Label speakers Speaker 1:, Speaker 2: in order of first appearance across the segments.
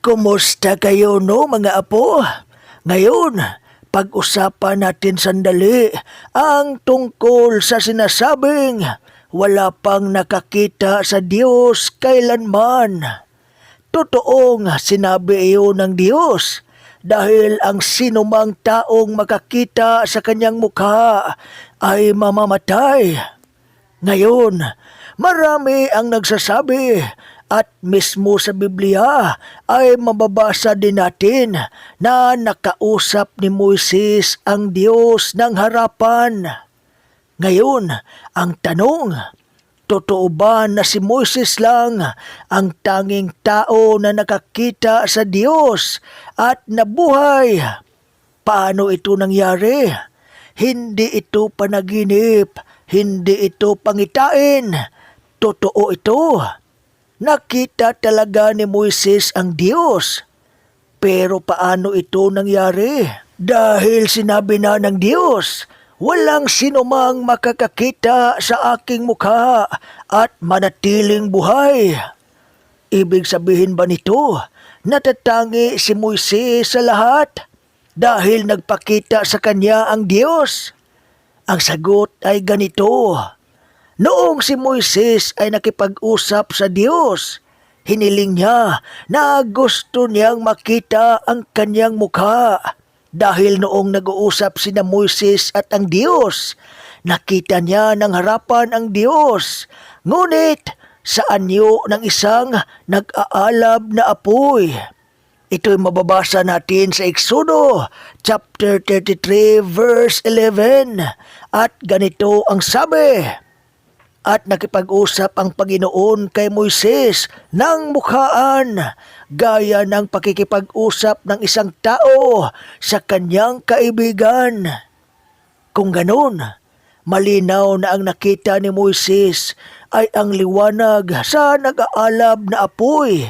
Speaker 1: Kumusta kayo no mga apo? Ngayon, pag-usapan natin sandali ang tungkol sa sinasabing wala pang nakakita sa Diyos kailanman. Totoong sinabi iyon ng Diyos dahil ang sinumang taong makakita sa kanyang mukha ay mamamatay. Ngayon, marami ang nagsasabi at mismo sa Biblia ay mababasa din natin na nakausap ni Moises ang Diyos ng harapan. Ngayon, ang tanong, totoo ba na si Moises lang ang tanging tao na nakakita sa Diyos at nabuhay? Paano ito nangyari? Hindi ito panaginip, hindi ito pangitain. Totoo ito. Nakita talaga ni Moises ang Diyos. Pero paano ito nangyari? Dahil sinabi na ng Diyos, walang sinumang makakakita sa aking mukha at manatiling buhay. Ibig sabihin ba nito, natatangi si Moises sa lahat dahil nagpakita sa kanya ang Diyos? Ang sagot ay ganito, Noong si Moises ay nakipag-usap sa Diyos, hiniling niya na gusto niyang makita ang kanyang mukha. Dahil noong nag-uusap sina Moises at ang Diyos, nakita niya ng harapan ang Diyos. Ngunit sa anyo ng isang nag-aalab na apoy. Ito'y mababasa natin sa Exodo chapter 33 verse 11 at ganito ang sabi at nakipag-usap ang Panginoon kay Moises ng mukhaan gaya ng pakikipag-usap ng isang tao sa kanyang kaibigan. Kung ganon, malinaw na ang nakita ni Moises ay ang liwanag sa nag-aalab na apoy.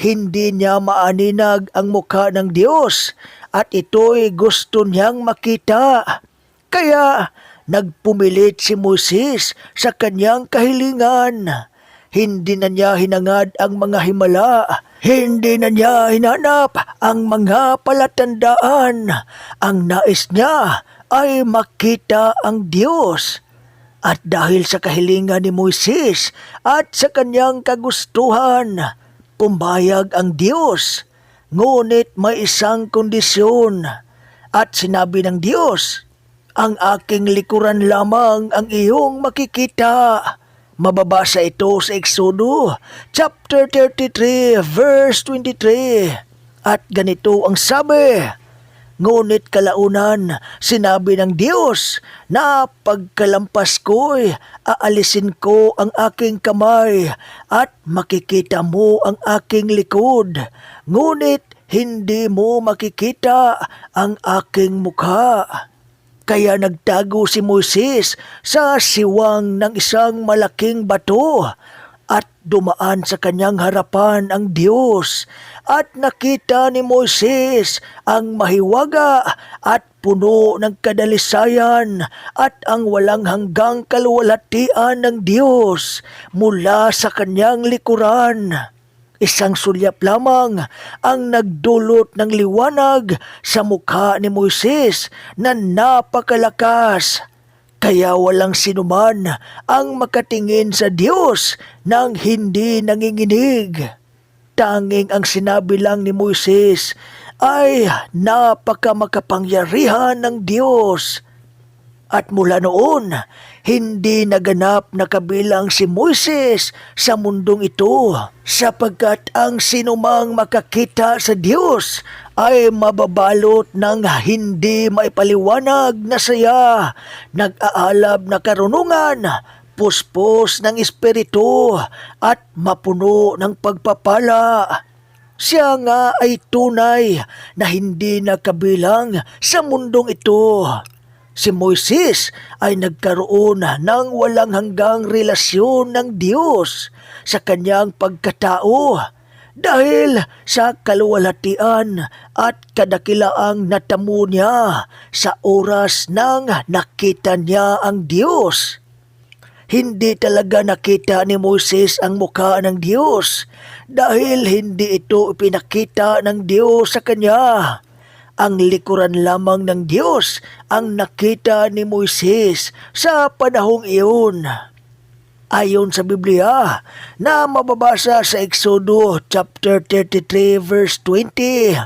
Speaker 1: Hindi niya maaninag ang mukha ng Diyos at ito'y gusto niyang makita. Kaya nagpumilit si Moises sa kanyang kahilingan. Hindi na niya hinangad ang mga himala. Hindi na niya hinanap ang mga palatandaan. Ang nais niya ay makita ang Diyos. At dahil sa kahilingan ni Moises at sa kanyang kagustuhan, pumayag ang Diyos. Ngunit may isang kondisyon. At sinabi ng Diyos, ang aking likuran lamang ang iyong makikita. Mababasa ito sa Exodo, chapter 33, verse 23. At ganito ang sabi, Ngunit kalaunan, sinabi ng Diyos na pagkalampas ko'y aalisin ko ang aking kamay at makikita mo ang aking likod. Ngunit hindi mo makikita ang aking mukha. Kaya nagtago si Moises sa siwang ng isang malaking bato at dumaan sa kanyang harapan ang Diyos at nakita ni Moises ang mahiwaga at puno ng kadalisayan at ang walang hanggang kaluwalhatian ng Diyos mula sa kanyang likuran. Isang sulyap lamang ang nagdulot ng liwanag sa mukha ni Moises na napakalakas. Kaya walang sinuman ang makatingin sa Diyos nang hindi nanginginig. Tanging ang sinabi lang ni Moises ay napakamakapangyarihan ng Diyos. At mula noon, hindi naganap na kabilang si Moises sa mundong ito sapagkat ang sinumang makakita sa Diyos ay mababalot ng hindi maipaliwanag na saya, nag-aalab na karunungan, puspos ng espiritu at mapuno ng pagpapala. Siya nga ay tunay na hindi nakabilang sa mundong ito. Si Moises ay nagkaroon ng walang hanggang relasyon ng Diyos sa kanyang pagkatao dahil sa kaluwalhatian at kadakilaang natamo niya sa oras nang nakita niya ang Diyos. hindi talaga nakita ni Moises ang mukha ng Diyos dahil hindi ito ipinakita ng Diyos sa kanya. Ang likuran lamang ng Diyos ang nakita ni Moises sa panahong iyon. Ayon sa Biblia na mababasa sa Exodo chapter 33 verse 20,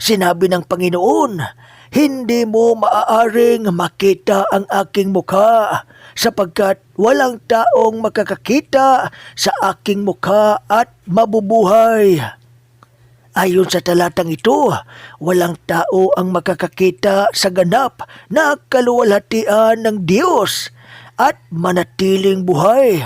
Speaker 1: sinabi ng Panginoon, Hindi mo maaaring makita ang aking mukha sapagkat walang taong makakakita sa aking mukha at mabubuhay. Ayon sa talatang ito, walang tao ang makakakita sa ganap na kaluwalhatian ng Diyos at manatiling buhay.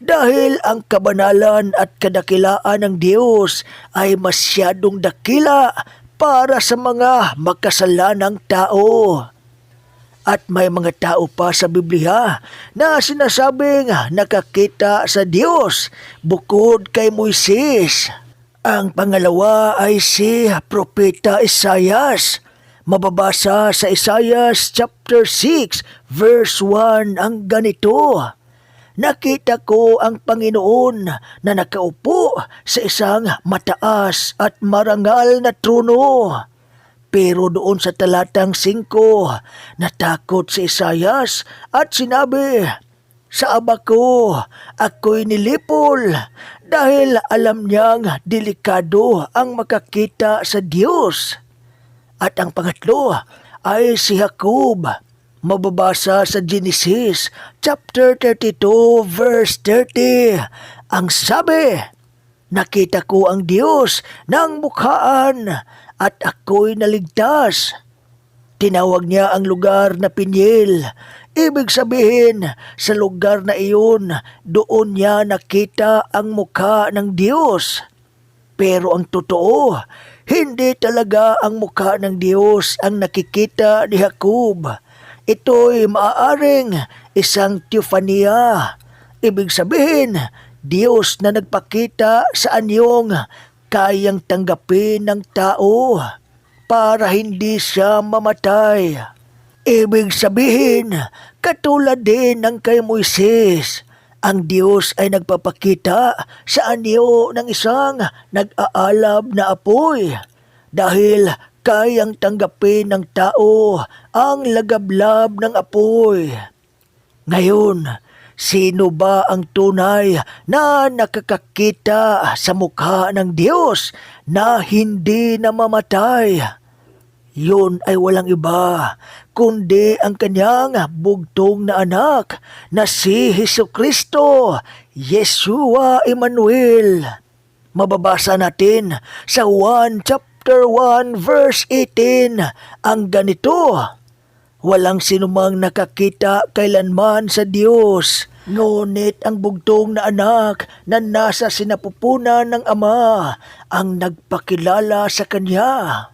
Speaker 1: Dahil ang kabanalan at kadakilaan ng Diyos ay masyadong dakila para sa mga makasalanang tao. At may mga tao pa sa Biblia na sinasabing nakakita sa Diyos bukod kay Moises. Ang pangalawa ay si Propeta Isayas. Mababasa sa Isayas chapter 6 verse 1 ang ganito. Nakita ko ang Panginoon na nakaupo sa isang mataas at marangal na trono. Pero doon sa talatang 5, natakot si Isayas at sinabi, Sa aba ko, ako'y nilipol dahil alam niyang delikado ang makakita sa Diyos. At ang pangatlo ay si Jacob. Mababasa sa Genesis chapter 32 verse 30. Ang sabi, Nakita ko ang Diyos ng mukhaan at ako'y naligtas. Tinawag niya ang lugar na Pinyel. Ibig sabihin, sa lugar na iyon, doon niya nakita ang mukha ng Diyos. Pero ang totoo, hindi talaga ang mukha ng Diyos ang nakikita ni Jacob. Ito'y maaaring isang teofania. Ibig sabihin, Diyos na nagpakita sa anyong kayang tanggapin ng tao para hindi siya mamatay. Ibig sabihin, katulad din ng kay Moises, ang Diyos ay nagpapakita sa anyo ng isang nag-aalab na apoy dahil kayang tanggapin ng tao ang lagablab ng apoy. Ngayon, sino ba ang tunay na nakakakita sa mukha ng Diyos na hindi namamatay? Yun ay walang iba, kundi ang kanyang bugtong na anak na si Heso Kristo, Yeshua Emmanuel. Mababasa natin sa 1 chapter 1 verse 18 ang ganito. Walang sinumang nakakita kailanman sa Diyos. Ngunit ang bugtong na anak na nasa sinapupunan ng Ama ang nagpakilala sa Kanya.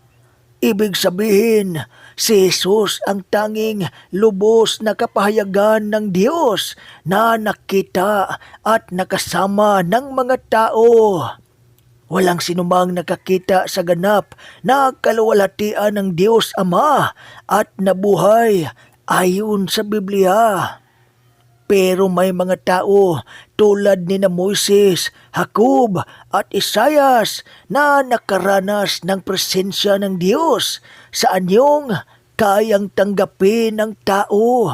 Speaker 1: Ibig sabihin, si Jesus ang tanging lubos na kapahayagan ng Diyos na nakita at nakasama ng mga tao. Walang sinumang nakakita sa ganap na kaluwalhatian ng Diyos Ama at nabuhay ayon sa Biblia. Pero may mga tao tulad ni na Moises, Jacob at Isayas na nakaranas ng presensya ng Diyos sa anyong kayang tanggapin ng tao.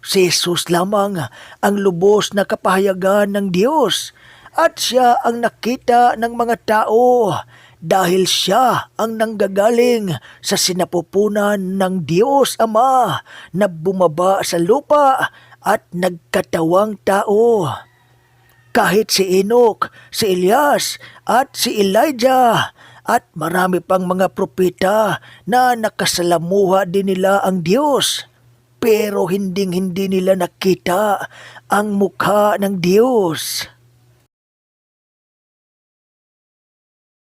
Speaker 1: Si Jesus lamang ang lubos na kapahayagan ng Diyos at siya ang nakita ng mga tao dahil siya ang nanggagaling sa sinapupunan ng Diyos Ama na bumaba sa lupa at nagkatawang tao. Kahit si Enoch, si Elias at si Elijah at marami pang mga propeta na nakasalamuha din nila ang Diyos. Pero hinding hindi nila nakita ang mukha ng Diyos.